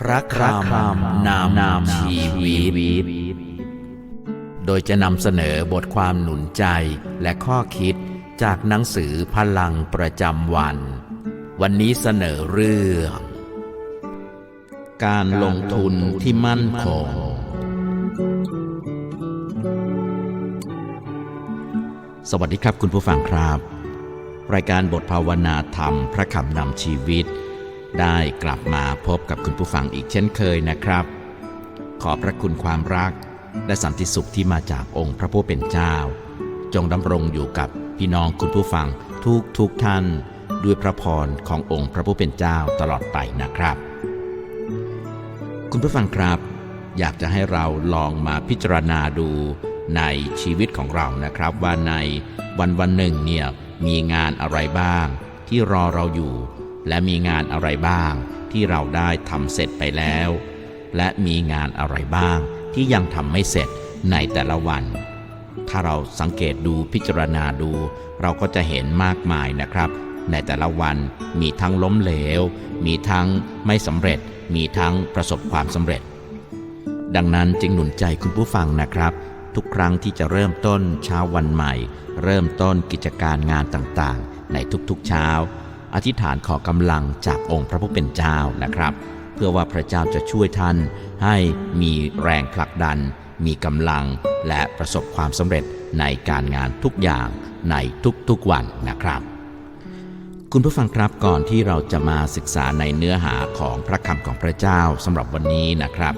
พระคำนามนามชีวิต โดยจะนำเสนอบทความหนุนใจและข้อคิดจากหนังสือพลังประจำวัน วันนี้เสนอเรื่อง การลงทุนที่มั่นคง สวัสดีครับคุณผู้ฟังครับ รายการบทภาวนาธรรม พระคำนำชีวิต ได้กลับมาพบกับคุณผู้ฟังอีกเช่นเคยนะครับ ขอพระคุณความรักและสันติสุขที่มาจากองค์พระผู้เป็นเจ้า จงดำรงอยู่กับพี่น้องคุณผู้ฟังทุกทุกท่าน ด้วยพระพรขององค์พระผู้เป็นเจ้าตลอดไปนะครับ คุณผู้ฟังครับ อยากจะให้เราลองมาพิจารณาดูในชีวิตของเรานะครับ ว่าในวันวันหนึ่งเนี่ยมีงานอะไรบ้าง ที่รอเราอยู่ และมีงานอะไรบ้างที่เราได้ทำเสร็จไปแล้ว และมีงานอะไรบ้างที่ยังทำไม่เสร็จในแต่ละวัน ถ้าเราสังเกตดูพิจารณาดู เราก็จะเห็นมากมายนะครับ ในแต่ละวันมีทั้งล้มเหลว มีทั้งไม่สำเร็จ มีทั้งประสบความสำเร็จ ดังนั้นจึงหนุนใจคุณผู้ฟังนะครับ ทุกครั้งที่จะเริ่มต้นเช้าวันใหม่ เริ่มต้นกิจการงานต่างๆ ในทุกๆเช้า อธิษฐานขอกำลังจากองค์พระผู้เป็นเจ้านะครับ เพื่อว่าพระเจ้าจะช่วยท่าน ให้มีแรงผลักดัน มีกำลังและประสบความสำเร็จในการงานทุกอย่างในทุกๆวันนะครับ คุณผู้ฟังครับก่อนที่เราจะมาศึกษาในเนื้อหาของพระคำของพระเจ้าสำหรับวันนี้นะครับ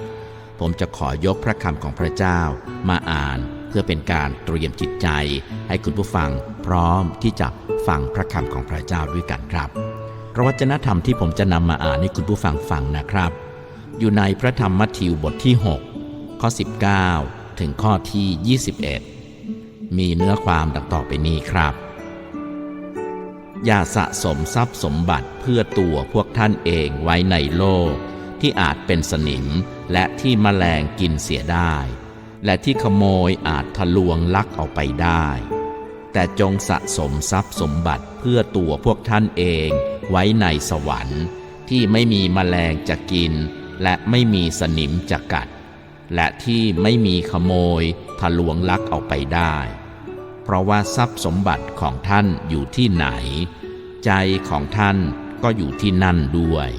ผมจะขอยกพระคำของพระเจ้ามาอ่าน พื่อเป็นการเตรียมจิตใจ ให้คุณผู้ฟังพร้อมที่จะฟังพระคำของพระเจ้าด้วยกันครับพระวจนะธรรมที่ผมจะนำมาอ่านให้คุณผู้ฟังฟังนะครับ อยู่ในพระธรรมมัทธิวบทที่ 6 ข้อ 19 ถึงข้อที่ 21 มีเนื้อความดังต่อไปนี้ครับ อย่าสะสมทรัพย์สมบัติเพื่อตัวพวกท่านเองไว้ในโลก ที่อาจเป็นสนิมและที่แมลงกินเสียได้ และที่ขโมยอาจทะลวงลักเอาไปได้ แต่จงสะสมทรัพย์สมบัติเพื่อตัวพวกท่านเองไว้ในสวรรค์ที่ไม่มีแมลงจะกิน และไม่มีสนิมจะกัด และที่ไม่มีขโมยทะลวงลักเอาไปได้ เพราะว่าทรัพย์สมบัติของท่านอยู่ที่ไหน ใจของท่านก็อยู่ที่นั่นด้วย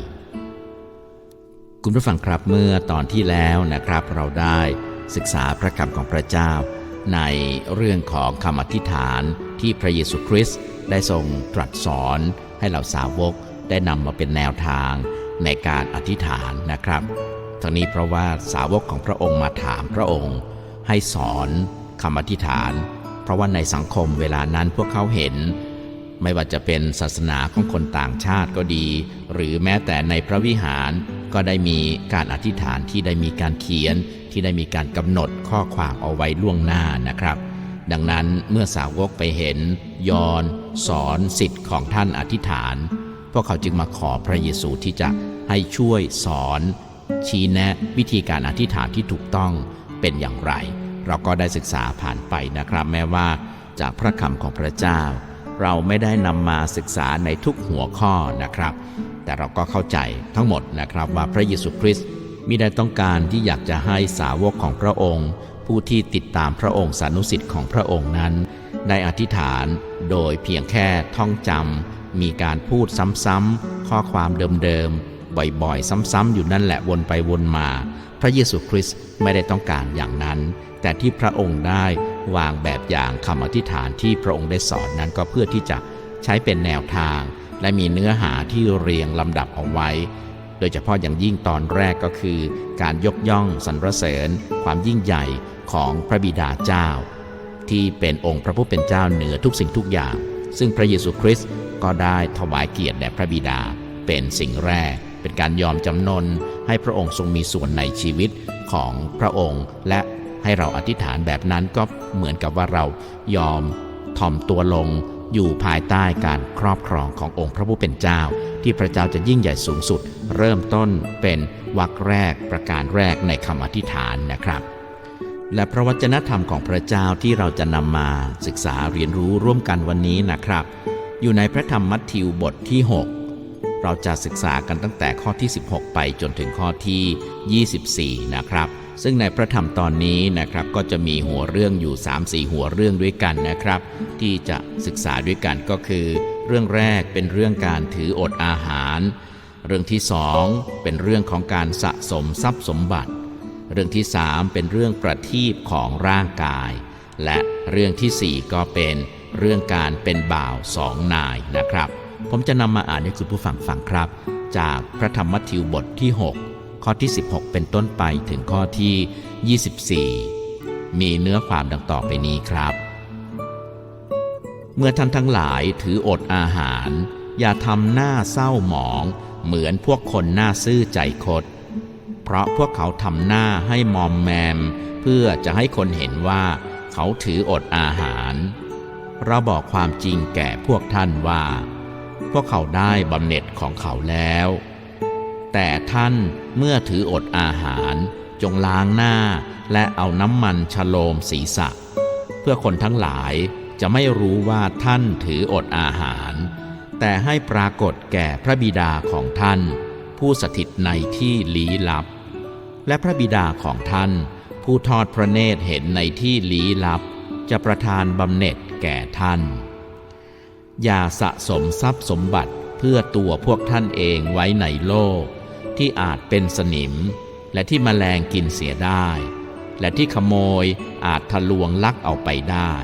คุณผู้ฟังครับเมื่อตอนที่แล้วนะครับเราได้ ศึกษาพระคำของพระเจ้า ในเรื่องของคำอธิษฐานที่พระเยซูคริสต์ได้ทรงตรัสสอนให้เหล่าสาวกได้นำมาเป็นแนวทางในการอธิษฐานนะครับ ทั้งนี้เพราะว่าสาวกของพระองค์มาถามพระองค์ ให้สอนคำอธิษฐาน เพราะว่าในสังคมเวลานั้นพวกเขาเห็น ไม่ว่าจะเป็นศาสนาของคนต่างชาติก็ดี หรือแม้แต่ในพระวิหาร ก็ได้มีการอธิษฐานที่ได้มีการเขียน ที่ได้มีการกำหนดข้อความเอาไว้ล่วงหน้านะครับ ดังนั้นเมื่อสาวกไปเห็น ยอนสอนสิทธิ์ของท่านอธิษฐาน พวกเขาจึงมาขอพระเยซูที่จะให้ช่วยสอน ชี้แนะวิธีการอธิษฐานที่ถูกต้องเป็นอย่างไร เราก็ได้ศึกษาผ่านไปนะครับ แม้ว่า จากพระคำของพระเจ้า เราไม่ได้นำมาศึกษาในทุกหัวข้อนะครับ แต่เราก็เข้าใจทั้งหมดนะครับว่าพระเยซูคริสต์มิได้ต้องการที่อยากจะให้สาวกของพระองค์ ผู้ที่ติดตามพระองค์สานุสิทธิ์ของพระองค์นั้น ได้อธิษฐานโดยเพียงแค่ท่องจำมีการพูดซ้ำๆข้อความเดิมๆบ่อยๆ ซ้ำๆอยู่นั่นแหละวนไปวนมา พระเยซูคริสต์ไม่ได้ต้องการอย่างนั้น แต่ที่พระองค์ได้วางแบบอย่างคำอธิษฐานที่พระองค์ได้สอนนั้นก็เพื่อที่จะใช้เป็นแนวทาง และมีเนื้อหาที่เรียงลำดับเอาไว้ โดยเฉพาะอย่างยิ่งตอนแรกก็คือ การยกย่องสรรเสริญ ความยิ่งใหญ่ของพระบิดาเจ้า ที่เป็นองค์พระผู้เป็นเจ้าเหนือทุกสิ่งทุกอย่าง ซึ่งพระเยซูคริสต์ก็ได้ถวายเกียรติแด่พระบิดาเป็นสิ่งแรก เป็นการยอมจำนนให้พระองค์ทรงมีส่วนในชีวิตของพระองค์ และให้เราอธิษฐานแบบนั้นก็เหมือนกับว่าเรายอมถ่อมตัวลง อยู่ภายใต้การครอบครองขององค์พระผู้เป็นเจ้า ที่พระเจ้าจะยิ่งใหญ่สูงสุด เริ่มต้นเป็นวรรคแรกประการแรกในคำอธิษฐานนะครับ และพระวจนะธรรมของพระเจ้าที่เราจะนำมาศึกษาเรียนรู้ร่วมกันวันนี้นะครับ อยู่ในพระธรรมมัทธิวบทที่ 6 เราจะศึกษากันตั้งแต่ข้อที่ 16 ไปจนถึงข้อที่ 24 นะครับ ซึ่งในพระธรรมตอนนี้นะครับก็จะมีหัวเรื่องอยู่ 3-4 หัวเรื่องด้วยกันนะครับ ที่จะศึกษาด้วยกันก็คือ เรื่องแรกเป็นเรื่องการถืออดอาหาร เรื่องที่สองเป็นเรื่องของการสะสมทรัพย์สมบัติ เรื่องที่3เป็นเรื่องประทีปของร่างกาย และเรื่องที่สี่ก็เป็นเรื่องการเป็นบ่าวสองนายนะครับ ผมจะนำมาอ่านให้คุณผู้ฟังฟังครับ จากพระธรรมมัทธิวบทที่ 6 ข้อที่ 16 เป็นต้นไปถึงข้อที่ 24 มีเนื้อความดังต่อไปนี้ครับ เมื่อท่านทั้งหลายถืออดอาหาร อย่าทำหน้าเศร้าหมอง เหมือนพวกคนหน้าซื่อใจคด เพราะพวกเขาทำหน้าให้มอมแมม เพื่อจะให้คนเห็นว่า เขาถืออดอาหาร เราบอกความจริงแก่พวกท่านว่า พวกเขาได้บำเหน็จของเขาแล้ว แต่ท่านเมื่อถืออดอาหาร จงล้างหน้าและเอาน้ำมันฉโลมศีรษะ เพื่อคนทั้งหลายจะไม่รู้ว่าท่านถืออดอาหาร แต่ให้ปรากฏแก่พระบิดาของท่าน ผู้สถิตในที่ลี้ลับ และพระบิดาของท่าน ผู้ทอดพระเนตรเห็นในที่ลี้ลับ จะประทานบำเหน็จแก่ท่าน อย่าสะสมทรัพย์สมบัติเพื่อตัวพวกท่านเองไว้ในโลก ที่อาจเป็นสนิม และที่มแมลงกินเสียได้ และที่ขโมยอาจทะลวงลักเอาไปได้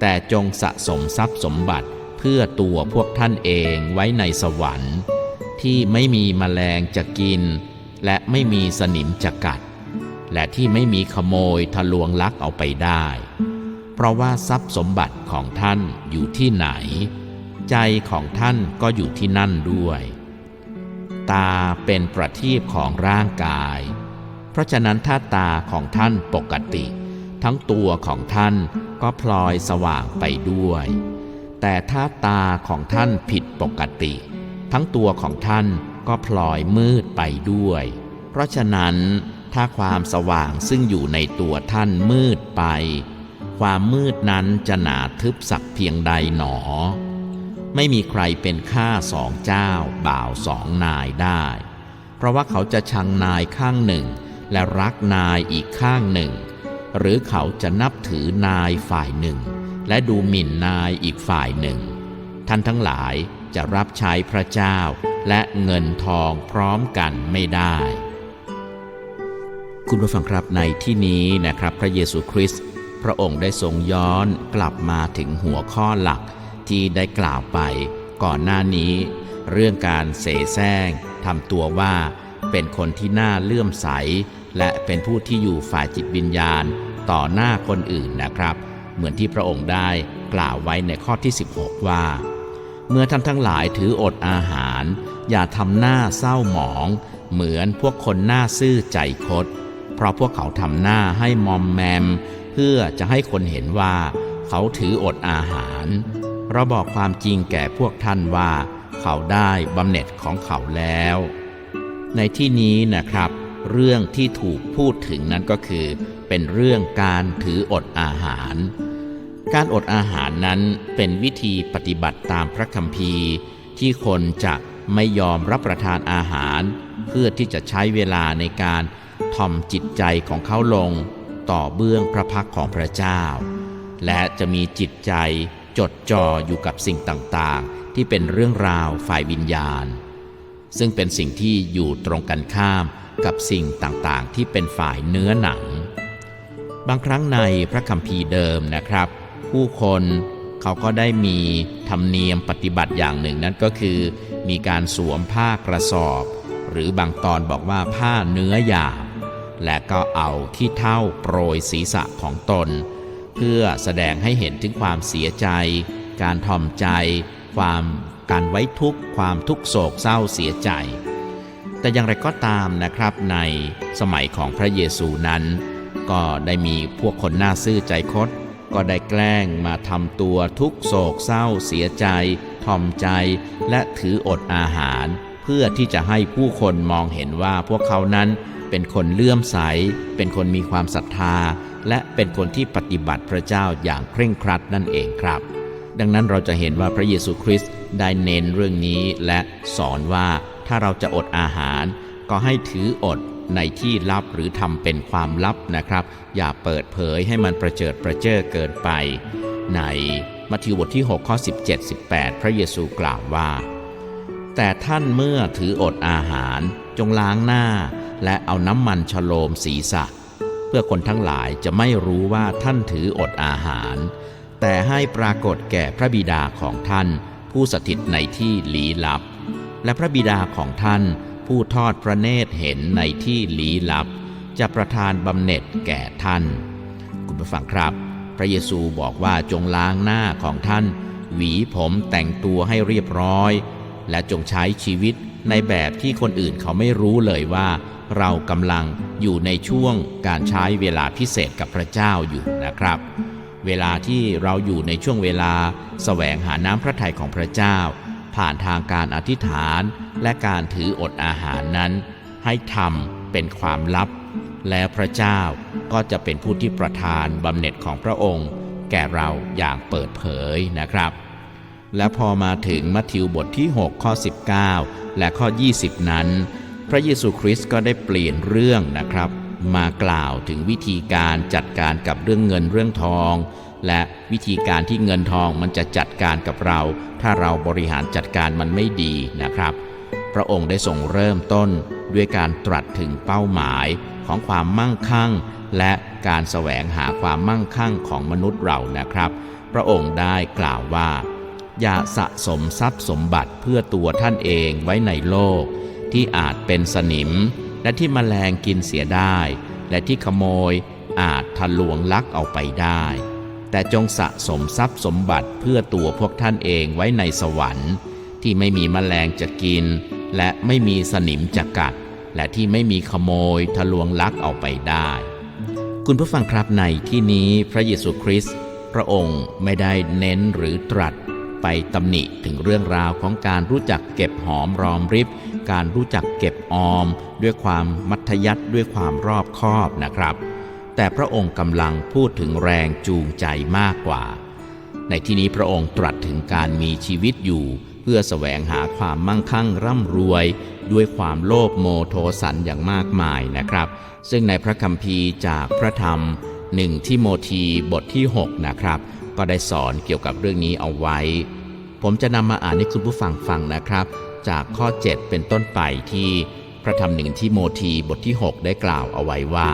แต่จงสะสมทรัพย์สมบัติเพื่อตัวพวกท่านเองไว้ในสวรรค์ ที่ไม่มีมแมลงจะกิน และไม่มีสนิมจะกัด และที่ไม่มีขโมยทะลวงลักเอาไปได้ เพราะว่าทรัพย์สมบัติของท่านอยู่ที่ไหน ใจของท่านก็อยู่ที่นั่นด้วย ตาเป็นประทีปของร่างกาย เพราะฉะนั้นถ้าตาของท่านปกติ ทั้งตัวของท่านก็พลอยสว่างไปด้วย แต่ถ้าตาของท่านผิดปกติ ทั้งตัวของท่านก็พลอยมืดไปด้วย เพราะฉะนั้นถ้าความสว่างซึ่งอยู่ในตัวท่านมืดไป ความมืดนั้นจะหนาทึบสักเพียงใดหนอ ไม่มีใครเป็นข้าสองเจ้า บ่าวสองนายได้ เพราะว่าเขาจะชังนายข้างหนึ่ง และรักนายอีกข้างหนึ่ง หรือเขาจะนับถือนายฝ่ายหนึ่ง และดูหมิ่นนายอีกฝ่ายหนึ่ง ท่านทั้งหลายจะรับใช้พระเจ้าและเงินทองพร้อมกันไม่ได้ คุณผู้ฟังครับในที่นี้นะครับพระเยซูคริสต์พระองค์ได้ทรงย้อนกลับมาถึงหัวข้อหลัก ที่ได้กล่าวไป ก่อนหน้านี้ เรื่องการเสแสร้งทำตัวว่าเป็นคนที่น่าเลื่อมใส และเป็นผู้ที่อยู่ฝ่ายจิตวิญญาณต่อหน้าคนอื่นนะครับ เหมือนที่พระองค์ได้กล่าวไว้ในข้อที่ 16 ว่า เมื่อท่านทั้งหลายถืออดอาหาร อย่าทำหน้าเศร้าหมอง เหมือนพวกคนหน้าซื่อใจคดเพราะพวกเขาทำหน้าให้มอมแมม เพื่อจะให้คนเห็นว่า เขาถืออดอาหาร เราบอกความจริงแก่พวกท่านว่า เขาได้บำเหน็จของเขาแล้ว ในที่นี้นะครับ เรื่องที่ถูกพูดถึงนั้นก็คือ เป็นเรื่องการถืออดอาหาร การอดอาหารนั้นเป็นวิธีปฏิบัติตามพระคัมภีร์ ที่คนจะไม่ยอมรับประทานอาหาร เพื่อที่จะใช้เวลาในการทอมจิตใจของเขาลง ต่อเบื้องพระพักของพระเจ้า และจะมีจิตใจ จดจ่ออยู่กับสิ่งต่างๆ ที่เป็นเรื่องราวฝ่ายวิญญาณ ซึ่งเป็นสิ่งที่อยู่ตรงกันข้ามกับสิ่งต่างๆ ที่เป็นฝ่ายเนื้อหนัง บางครั้งในพระคัมภีร์เดิมนะครับ ผู้คนเขาก็ได้มีธรรมเนียมปฏิบัติอย่างหนึ่งนั่นก็คือ มีการสวมผ้ากระสอบ หรือบางตอนบอกว่าผ้าเนื้อหยาบและก็เอาที่เท่าโปรยศีรษะของตน เพื่อแสดงให้เห็นถึงความเสียใจ การทอมใจ ความการไว้ทุกข์ความทุกโศกเศร้าเสียใจ แต่อย่างไรก็ตามนะครับในสมัยของพระเยซูนั้น ก็ได้มีพวกคนหน้าซื่อใจคดก็ได้แกล้งมาทำตัวทุกโศกเศร้าเสียใจทอมใจและถืออดอาหาร เพื่อที่จะให้ผู้คนมองเห็นว่าพวกเขานั้นเป็นคนเลื่อมใส เป็นคนมีความศรัทธา และเป็นคนที่ปฏิบัติพระเจ้าอย่างเคร่งครัดนั่นเองครับ ดังนั้นเราจะเห็นว่าพระเยซูคริสต์ได้เน้นเรื่องนี้และสอนว่าถ้าเราจะอดอาหาร ก็ให้ถืออดในที่ลับหรือทำเป็นความลับนะครับ อย่าเปิดเผยให้มันประเจิดประเจ้อเกินไป ในมัทธิวบทที่6ข้อ17 18 พระเยซูกล่าวว่า แต่ท่านเมื่อถืออดอาหารจงล้างหน้า และเอาน้ำมันฉโลมศีรษะ พื่อคนทั้งหลายจะไม่รู้ว่าท่านถืออดอาหาร แต่ให้ปรากฏแก่พระบิดาของท่าน ผู้สถิตในที่ลี้ลับ และพระบิดาของท่าน ผู้ทอดพระเนตรเห็นในที่ลี้ลับ จะประทานบำเหน็จแก่ท่าน คุณผู้ฟังครับ พระเยซูบอกว่าจงล้างหน้าของท่าน หวีผมแต่งตัวให้เรียบร้อย และจงใช้ชีวิต ในแบบที่คนอื่นเขาไม่รู้เลยว่า เรากำลังอยู่ในช่วงการใช้เวลาพิเศษกับพระเจ้าอยู่นะครับ เวลาที่เราอยู่ในช่วงเวลาแสวงหาน้ำพระทัยของพระเจ้า ผ่านทางการอธิษฐานและการถืออดอาหารนั้น ให้ทำเป็นความลับ แล้วพระเจ้าก็จะเป็นผู้ที่ประทานบำเหน็จของพระองค์ แก่เราอย่างเปิดเผยนะครับและพอมาถึงมัทธิวบทที่ 6 ข้อ 19 และข้อ 20 นั้น พระเยซูคริสต์ก็ได้เปลี่ยนเรื่องนะครับ มากล่าวถึงวิธีการจัดการกับเรื่องเงินเรื่องทอง และวิธีการที่เงินทองมันจะจัดการกับเรา ถ้าเราบริหารจัดการมันไม่ดีนะครับ พระองค์ได้ทรงเริ่มต้นด้วยการตรัสถึงเป้าหมายของความมั่งคั่ง และการแสวงหาความมั่งคั่งของมนุษย์เรานะครับ พระองค์ได้กล่าวว่า อย่าสะสมทรัพย์สมบัติเพื่อตัวท่านเองไว้ในโลก ที่อาจเป็นสนิม และที่มแมลงกินเสียได้ และที่ขโมยอาจทะลวงลักเอาไปได้ แต่จงสะสมทรัพย์สมบัติเพื่อตัวพวกท่านเองไว้ในสวรรค์ ที่ไม่มีมแมลงจะกิน และไม่มีสนิมจะกัด และที่ไม่มีขโมยทะลวงลักเอาไปได้ คุณผู้ฟังครับในที่นี้พระเยซูคริสต์พระองค์ไม่ได้เน้นหรือตรัส ไปตำหนิถึงเรื่องราวของการรู้จักเก็บหอมรอมริบ การรู้จักเก็บออม ด้วยความมัธยัติด้วยความรอบคอบนะครับ แต่พระองค์กำลังพูดถึงแรงจูงใจมากกว่า ในที่นี้พระองค์ตรัสถึงการมีชีวิตอยู่ เพื่อแสวงหาความมั่งคั่งร่ำรวย ด้วยความโลภโมโทสันอย่างมากมายนะครับ ซึ่งในพระคัมภีร์จากพระธรรมหนึ่งที่โมธีบทที่ 6 นะครับ ก็ได้สอนเกี่ยวกับเรื่องนี้เอาไว้ ผมจะนำมาอ่านให้คุณผู้ฟังฟังนะครับ จากข้อ 7 เป็นต้นไปที่พระธรรมหนึ่งที่โมธีบทที่ 6 ได้กล่าวเอาไว้ว่า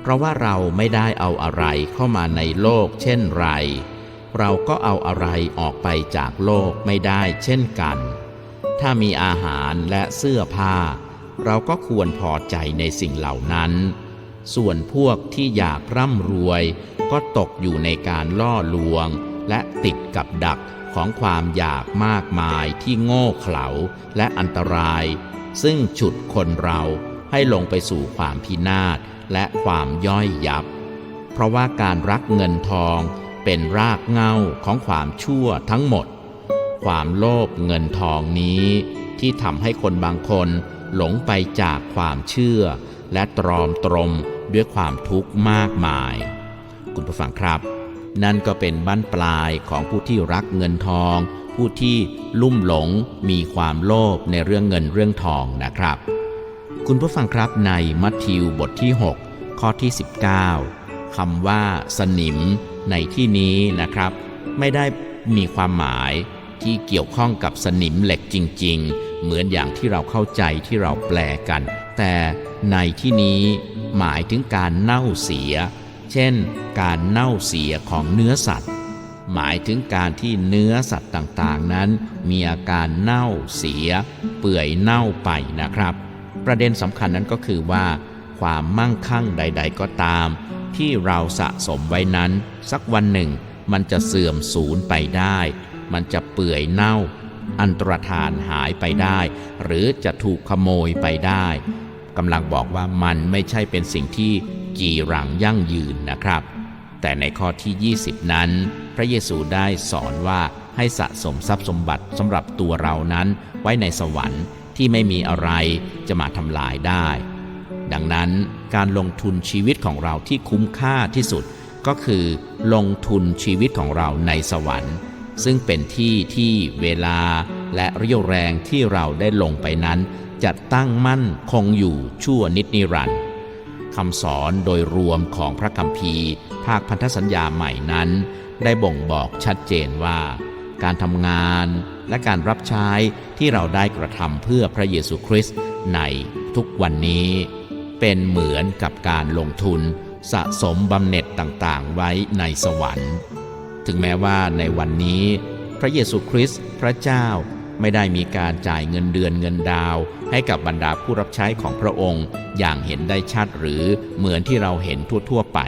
เพราะว่าเราไม่ได้เอาอะไรเข้ามาในโลกเช่นไร เราก็เอาอะไรออกไปจากโลกไม่ได้เช่นกัน ถ้ามีอาหารและเสื้อผ้า เราก็ควรพอใจในสิ่งเหล่านั้น ส่วนพวกที่อยากร่ำรวย ก็ตกอยู่ในการล่อลวง และติดกับดักของความอยากมากมายที่โง่เขลาและอันตราย ซึ่งฉุดคนเราให้ลงไปสู่ความพินาศและความย่อยยับ เพราะว่าการรักเงินทองเป็นรากเหง้าของความชั่วทั้งหมด ความโลภเงินทองนี้ที่ทำให้คนบางคนหลงไปจากความเชื่อและตรอมตรม ด้วยความทุกข์มากมาย คุณผู้ฟังครับ นั่นก็เป็นบั้นปลายของผู้ที่รักเงินทอง ผู้ที่ลุ่มหลงมีความโลภในเรื่องเงินเรื่องทองนะครับ คุณผู้ฟังครับในมัทธิวบทที่ 6 ข้อที่ 19คำว่าสนิมในที่นี้นะครับ ไม่ได้มีความหมายที่เกี่ยวข้องกับสนิมเหล็กจริง ๆ เหมือนอย่างที่เราเข้าใจที่เราแปลกัน แต่ในที่นี้ หมายถึงการเน่าเสีย เช่น การเน่าเสียของเนื้อสัตว์ หมายถึงการที่เนื้อสัตว์ต่างๆนั้น มีอาการเน่าเสีย เปื่อยเน่าไปนะครับ ประเด็นสำคัญนั้นก็คือว่า ความมั่งคั่งใด ๆ ก็ตาม ที่เราสะสมไว้นั้น สักวันหนึ่ง มันจะเสื่อมสูญไปได้ มันจะเปื่อยเน่าอันตรธานหายไปได้ หรือจะถูกขโมยไปได้ กำลังบอกว่ามันไม่ใช่เป็นสิ่งที่กีรังยั่งยืนนะครับ แต่ในข้อที่ 20 นั้น พระเยซูได้สอนว่าให้สะสมทรัพย์สมบัติสำหรับตัวเรานั้นไว้ในสวรรค์ที่ไม่มีอะไรจะมาทำลายได้ ดังนั้นการลงทุนชีวิตของเราที่คุ้มค่าที่สุดก็คือลงทุนชีวิตของเราในสวรรค์ ซึ่งเป็นที่ที่เวลาและเรี่ยวแรงที่เราได้ลงไปนั้น จะตั้งมั่นคงอยู่ชั่วนิจนิรันดร์คำสอนโดยรวมของพระคัมภีร์ ภาคพันธสัญญาใหม่นั้น ได้บ่งบอกชัดเจนว่า การทำงานและการรับใช้ที่เราได้กระทำเพื่อพระเยซูคริสต์ในทุกวันนี้ เป็นเหมือนกับการลงทุนสะสมบำเหน็จต่างๆ ไว้ในสวรรค์ ถึงแม้ว่าในวันนี้ พระเยซูคริสต์พระเจ้า ไม่ได้มีการจ่ายเงินเดือนเงินดาว ให้กับบรรดาผู้รับใช้ของพระองค์ อย่างเห็นได้ชัดหรือเหมือนที่เราเห็นทั่วๆไป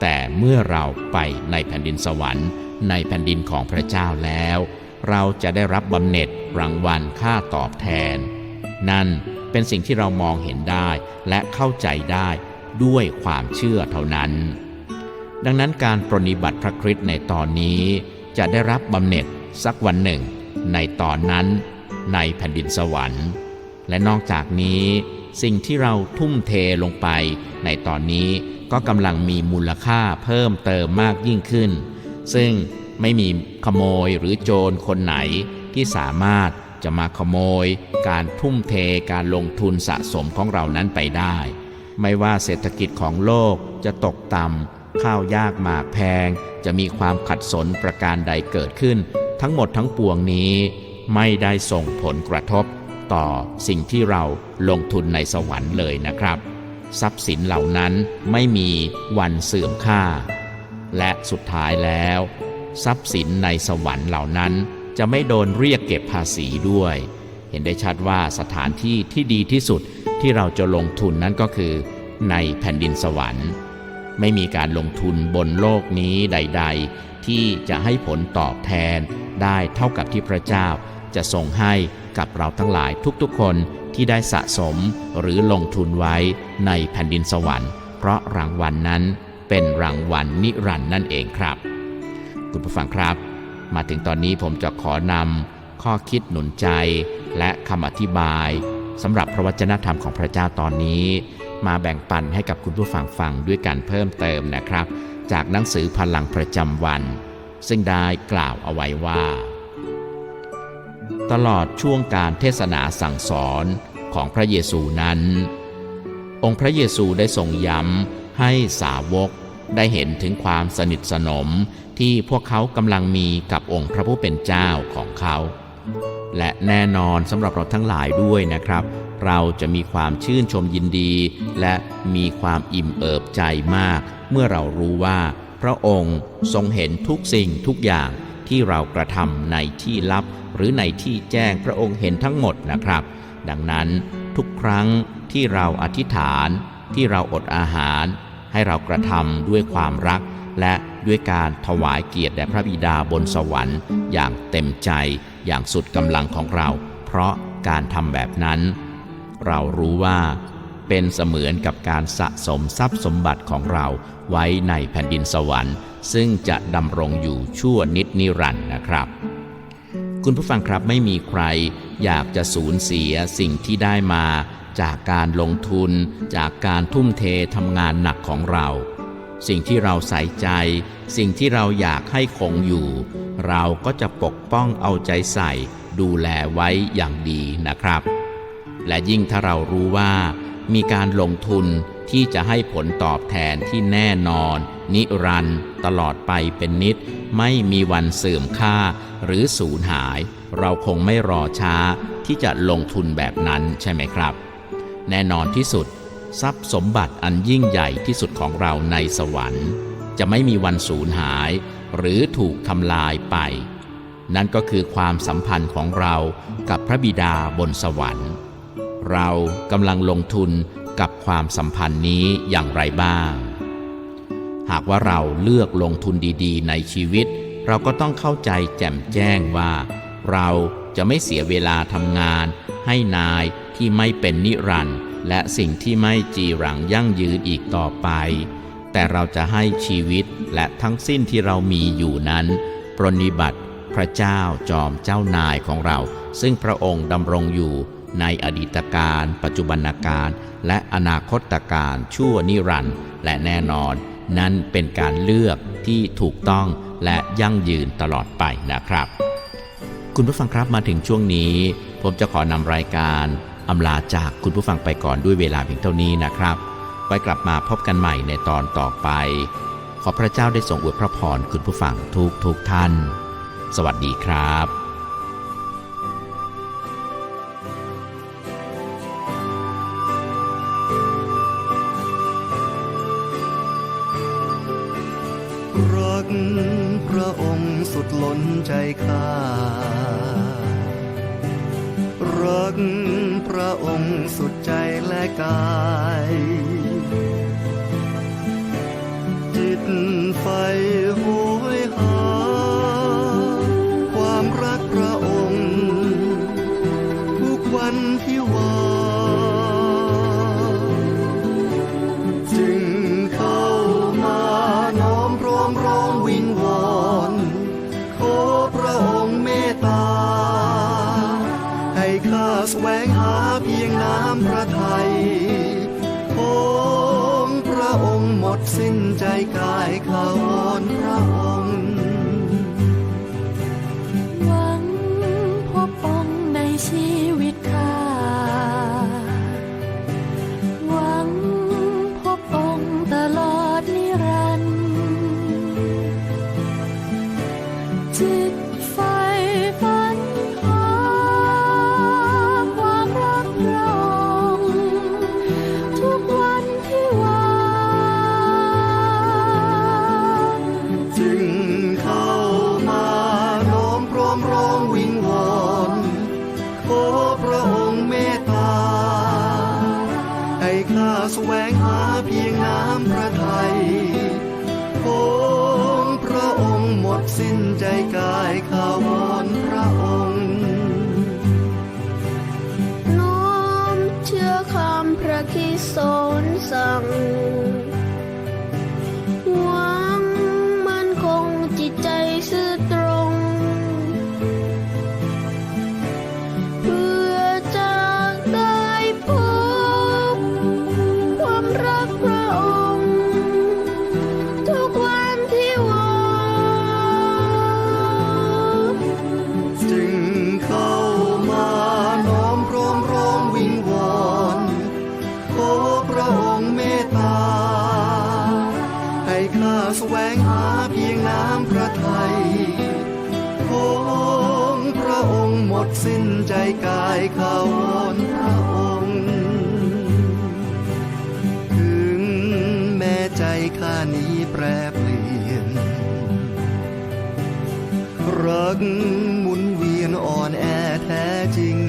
แต่เมื่อเราไปในแผ่นดินสวรรค์ ในแผ่นดินของพระเจ้าแล้ว เราจะได้รับบำเหน็จรางวัลค่าตอบแทน นั่นเป็นสิ่งที่เรามองเห็นได้และเข้าใจได้ด้วยความเชื่อเท่านั้น ดังนั้นการปรนิบัติพระคริสต์ในตอนนี้จะได้รับบำเหน็จสักวันหนึ่ง ในตอนนั้นในแผ่นดินสวรรค์ และนอกจากนี้สิ่งที่เราทุ่มเทลงไป ในตอนนี้ก็กำลังมีมูลค่าเพิ่มเติมมากยิ่งขึ้น ซึ่งไม่มีขโมยหรือโจรคนไหนที่สามารถจะมาขโมย การทุ่มเทการลงทุนสะสมของเรานั้นไปได้ ไม่ว่าเศรษฐกิจของโลกจะตกต่ำข้าวยากหมากแพง จะมีความขัดสนประการใดเกิดขึ้น ทั้งหมดทั้งปวงนี้ไม่ได้ส่งผลกระทบต่อสิ่งที่เราลงทุนในสวรรค์เลยนะครับ ทรัพย์สินเหล่านั้นไม่มีวันเสื่อมค่า และสุดท้ายแล้ว ทรัพย์สินในสวรรค์เหล่านั้นจะไม่โดนเรียกเก็บภาษีด้วย เห็นได้ชัดว่าสถานที่ที่ดีที่สุดที่เราจะลงทุนนั้นก็คือในแผ่นดินสวรรค์ ไม่มีการลงทุนบนโลกนี้ใด ๆ ที่จะให้ผลตอบแทน ได้เท่ากับที่พระเจ้า จะทรงให้กับเราทั้งหลายทุกๆคนที่ได้สะสมหรือลงทุนไว้ในแผ่นดินสวรรค์ เพราะรางวัลนนั้นเป็นรางวัลนิรันดร์นั่นเองครับ คุณผู้ฟังครับ มาถึงตอนนี้ผมจะขอนำข้อคิดหนุนใจและคำอธิบายสำหรับพระวจนะธรรมของพระเจ้าตอนนี้ มาแบ่งปันให้กับคุณผู้ฟังฟังด้วยกันเพิ่มเติมนะครับ จากหนังสือพลังประจำวัน ซึ่งได้กล่าวเอาไว้ว่า ตลอดช่วงการเทศนาสั่งสอนของพระเยซูนั้น องค์พระเยซูได้ทรงย้ำให้สาวกได้เห็นถึงความสนิทสนมที่พวกเขากำลังมีกับองค์พระผู้เป็นเจ้าของเขา และแน่นอนสำหรับเราทั้งหลายด้วยนะครับ เราจะมีความชื่นชมยินดี และมีความอิ่มเอิบใจมาก เมื่อเรารู้ว่า พระองค์ทรงเห็นทุกสิ่งทุกอย่างที่เรากระทำในที่ลับ หรือในที่แจ้งพระองค์เห็นทั้งหมดนะครับ ดังนั้นทุกครั้งที่เราอธิษฐาน ที่เราอดอาหาร ให้เรากระทำด้วยความรัก และด้วยการถวายเกียรติแด่พระบิดาบนสวรรค์อย่างเต็มใจ อย่างสุดกำลังของเรา เพราะการทำแบบนั้น เรารู้ว่าเป็นเสมือนกับการสะสมทรัพย์สมบัติของเราไว้ในแผ่นดินสวรรค์ ซึ่งจะดำรงอยู่ชั่วนิดนิรันดร์นะครับ คุณผู้ฟังครับไม่มีใครอยากจะสูญเสียสิ่งที่ได้มา จากการลงทุน จากการทุ่มเททำงานหนักของเรา สิ่งที่เราใส่ใจ สิ่งที่เราอยากให้คงอยู่ เราก็จะปกป้องเอาใจใส่ ดูแลไว้อย่างดีนะครับ และยิ่งถ้าเรารู้ว่า มีการลงทุนที่จะให้ผลตอบแทนที่แน่นอน นิรันดร์ตลอดไปเป็นนิด ไม่มีวันเสื่อมค่าหรือสูญหาย เราคงไม่รอช้าที่จะลงทุนแบบนั้นใช่ไหมครับ แน่นอนที่สุด ทรัพย์สมบัติอันยิ่งใหญ่ที่สุดของเราในสวรรค์ จะไม่มีวันสูญหาย หรือถูกทำลายไป นั่นก็คือความสัมพันธ์ของเรากับพระบิดาบนสวรรค์ เรากำลังลงทุนกับความสัมพันธ์นี้อย่างไรบ้าง หากว่าเราเลือกลงทุนดีๆ ในชีวิต เราก็ต้องเข้าใจแจ่มแจ้งว่า เราจะไม่เสียเวลาทำงาน ให้นายที่ไม่เป็นนิรันดร์ และสิ่งที่ไม่จีรังยั่งยืนอีกต่อไป แต่เราจะให้ชีวิตและทั้งสิ้นที่เรามีอยู่นั้น ปรนนิบัติพระเจ้าจอมเจ้านายของเรา ซึ่งพระองค์ดำรงอยู่ในอดีตการ ปัจจุบันการ และอนาคตการชั่วนิรันดร์และแน่นอน นั่นเป็นการเลือกที่ถูกต้องและยั่งยืนตลอดไปนะครับ คุณผู้ฟังครับมาถึงช่วงนี้ ผมจะขอนำรายการ อำลาจากคุณผู้ฟังไปก่อนด้วยเวลาเพียงเท่านี้นะครับ ไว้กลับมาพบกันใหม่ในตอนต่อไป ขอพระเจ้าได้ทรงอวยพระพรคุณผู้ฟังทุกทุกท่าน สวัสดีครับรักพระองค์สุดล้นใจข้า ค์สุ แ